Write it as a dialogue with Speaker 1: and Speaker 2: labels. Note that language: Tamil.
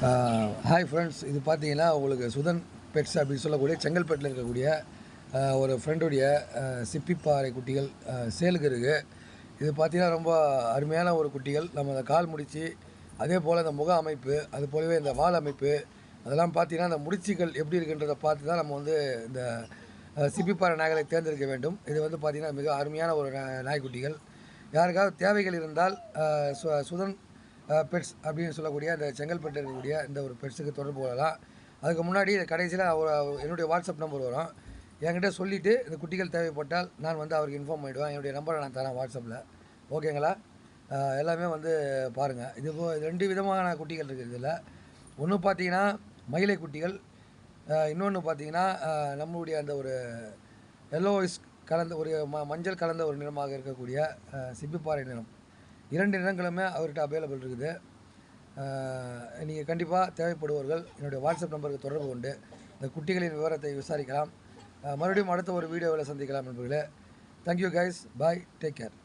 Speaker 1: ஹாய் ஃப்ரெண்ட்ஸ் இது பார்த்தீங்கன்னா உங்களுக்கு சுதன் பெட்ஸ் அப்படின்னு சொல்லக்கூடிய செங்கல்பேட்டில் இருக்கக்கூடிய ஒரு ஃப்ரெண்டுடைய சிப்பிப்பாறை குட்டிகள் சேலுக்கு இருக்குது இது பார்த்தீங்கன்னா ரொம்ப அருமையான ஒரு குட்டிகள். நம்ம அந்த கால் முடிச்சு அதே போல் அந்த முக அமைப்பு அது போலவே இந்த வால் அமைப்பு அதெல்லாம் பார்த்தீங்கன்னா அந்த முடிச்சுகள் எப்படி இருக்குன்றதை பார்த்து தான் நம்ம வந்து இந்த சிப்பிப்பாறை நாய்களை தேர்ந்தெடுக்க வேண்டும். இது வந்து பார்த்திங்கன்னா மிக அருமையான ஒரு நாய்க்குட்டிகள். யாருக்காவது தேவைகள் இருந்தால் சு- சுதன் பெட்ஸ் அப்படின்னு சொல்லக்கூடிய அந்த செங்கல்பட்டு இருக்கக்கூடிய இந்த ஒரு பெட்ஸுக்கு தொடர்பு கொள்ளலாம். அதுக்கு முன்னாடி கடைசியில் அவர் என்னுடைய வாட்ஸ்அப் நம்பர் வரும். என்கிட்ட சொல்லிவிட்டு இந்த குட்டிகள் தேவைப்பட்டால் நான் வந்து அவருக்கு இன்ஃபார்ம் பண்ணிவிடுவேன் என்னுடைய நம்பரை நான் தரேன் வாட்ஸ்அப்பில் ஓகேங்களா? எல்லாமே வந்து பாருங்கள் இது போ ரெண்டு விதமான குட்டிகள் இருக்குது இதில். ஒன்று பார்த்தீங்கன்னா மயிலை குட்டிகள். இன்னொன்று பார்த்தீங்கன்னா நம்மளுடைய அந்த ஒரு எல்லோயிஸ் கலந்த ஒரு ம மஞ்சள் கலந்த ஒரு நிறமாக இருக்கக்கூடிய சிப்பிப்பாறை நிறம். இரண்டு இடங்களுமே அவர்கிட்ட அவைலபிள் இருக்குது. நீங்கள் கண்டிப்பாக தேவைப்படுபவர்கள் என்னுடைய வாட்ஸ்அப் நம்பருக்கு தொடர்பு கொண்டு இந்த குட்டிகளின் விவரத்தை விசாரிக்கலாம். மறுபடியும் அடுத்த ஒரு வீடியோவில் சந்திக்கலாம் நண்பர்களே. Thank you guys bye take care